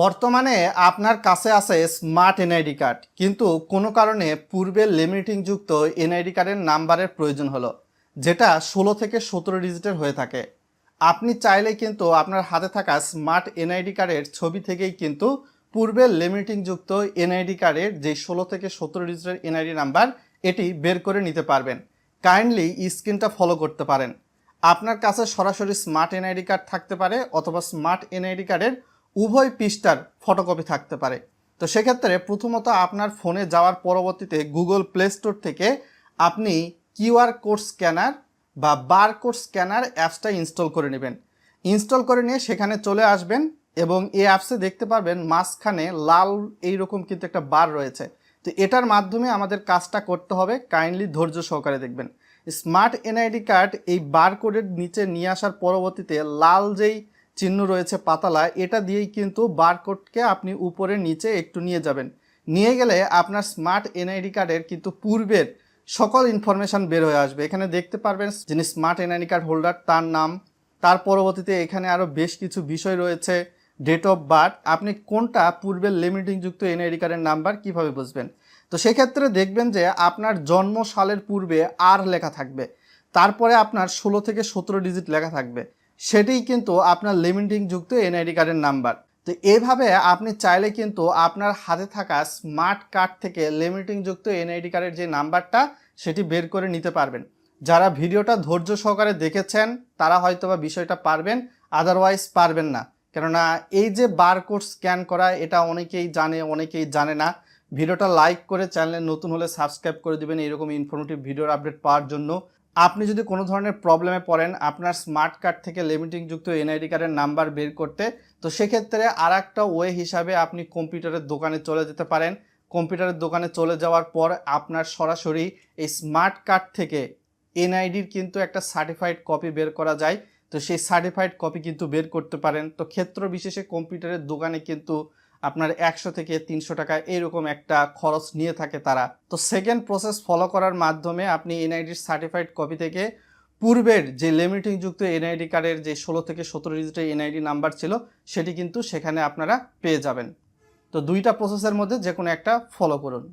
বর্তমানে আপনার কাছে আছে স্মার্ট এনআইডি কার্ড, কিন্তু কোনো কারণে পূর্বের লিমিটিংযুক্ত এনআইডি কার্ডের নাম্বারের প্রয়োজন হলো, যেটা ষোলো থেকে সতেরো ডিজিটের হয়ে থাকে। আপনি চাইলে কিন্তু আপনার হাতে থাকা স্মার্ট এনআইডি কার্ডের ছবি থেকেই কিন্তু পূর্বের লিমিটিংযুক্ত এনআইডি কার্ডের যে ষোলো থেকে সতেরো ডিজিটের এনআইডি নাম্বার, এটি বের করে নিতে পারবেন। কাইন্ডলি স্ক্রিনটা ফলো করতে পারেন। আপনার কাছে সরাসরি স্মার্ট এনআইডি কার্ড থাকতে পারে, অথবা স্মার্ট এনআইডি কার্ডের উভয় পৃষ্ঠার ফটোকপি থাকতে পারে। তো সেক্ষেত্রে প্রথমত আপনার ফোনে যাওয়ার পরবর্তীতে গুগল প্লে স্টোর থেকে আপনি কিউআর কোড স্ক্যানার বা বার কোড স্ক্যানার অ্যাপসটা ইনস্টল করে নেবেন। ইনস্টল করে নিয়ে সেখানে চলে আসবেন এবং এই অ্যাপসে দেখতে পারবেন মাঝখানে লাল এইরকম কিন্তু একটা বার রয়েছে। তো এটার মাধ্যমে আমাদের কাজটা করতে হবে কাইন্ডলি ধৈর্য সহকারে দেখবেন। স্মার্ট এনআইডি কার্ড এই বারকোডের নিচে নিয়ে আসার পরবর্তীতে লাল যেই চিহ্ন রয়েছে পাতালা, এটা দিয়েই কিন্তু বারকোডকে আপনি উপরে, নিচে একটু নিয়ে যাবেন। নিয়ে গেলে আপনার স্মার্ট এনআইডি কার্ডের কিন্তু পূর্বের সকল ইনফরমেশন বের হয়ে আসবে। এখানে দেখতে পারবেন যিনি স্মার্ট এনআইডি কার্ড হোল্ডার, তার নাম। তার পরবর্তীতে এখানে আরও বেশ কিছু বিষয় রয়েছে। ডেট অফ বার্থ আপনি কোনটা পূর্বের লিমিটিংযুক্ত এনআইডি কার্ডের নাম্বার কীভাবে বুঝবেন? তো সেক্ষেত্রে দেখবেন যে আপনার জন্ম সালের পূর্বে আর লেখা থাকবে। তারপরে আপনার ষোলো থেকে সতেরো ডিজিট লেখা থাকবে। সেটাই কিন্তু আপনার লিমিটিংযুক্ত এনআইডি কার্ডের নাম্বার তো এভাবে আপনি চাইলে কিন্তু আপনার হাতে থাকা স্মার্ট কার্ড থেকে লিমিটিংযুক্ত এনআইডি কার্ডের যে নাম্বারটা সেটি বের করে নিতে পারবেন। যারা ভিডিওটা ধৈর্য সহকারে দেখেছেন, তারা হয়তো বা বিষয়টা পারবেন আদারওয়াইজ পারবেন না। কেননা এই যে বারকোড স্ক্যান করা, এটা অনেকেই জানে অনেকেই জানে না। ভিডিওটা লাইক করে চ্যানেলে নতুন হলে সাবস্ক্রাইব করে দিবেন, এরকম ইনফরমেটিভ ভিডিওর আপডেট পাওয়ার জন্য। আপনি যদি কোনো ধরনের প্রবলেমে পড়েন, আপনার স্মার্ট কার্ড থেকে লিমিটিংযুক্ত এনআইডি কার্ডের নাম্বার বের করতে, তো সেক্ষেত্রে আর একটা ওয়ে হিসাবে আপনি কম্পিউটারের দোকানে চলে যেতে পারেন। কম্পিউটারের দোকানে চলে যাওয়ার পর আপনার সরাসরি এই স্মার্ট কার্ড থেকে এনআইডির কিন্তু একটা সার্টিফাইড কপি বের করা যায়। তো সেই সার্টিফাইড কপি কিন্তু বের করতে পারেন। তো ক্ষেত্র বিশেষে কম্পিউটারের দোকানে কিন্তু আপনার একশো থেকে তিনশো টাকা এরকম একটা খরচ নিয়ে থাকে তারা। তো সেকেন্ড প্রসেস ফলো করার মাধ্যমে আপনি এনআইডির সার্টিফাইড কপি থেকে পূর্বের যে লিমিটিংযুক্ত এনআইডি কার্ডের যে ষোলো থেকে সতেরো ডিজিটের এনআইডি নাম্বার ছিল, সেটি কিন্তু সেখানে আপনারা পেয়ে যাবেন। তো দুইটা প্রসেসের মধ্যে যে কোনো একটা ফলো করুন।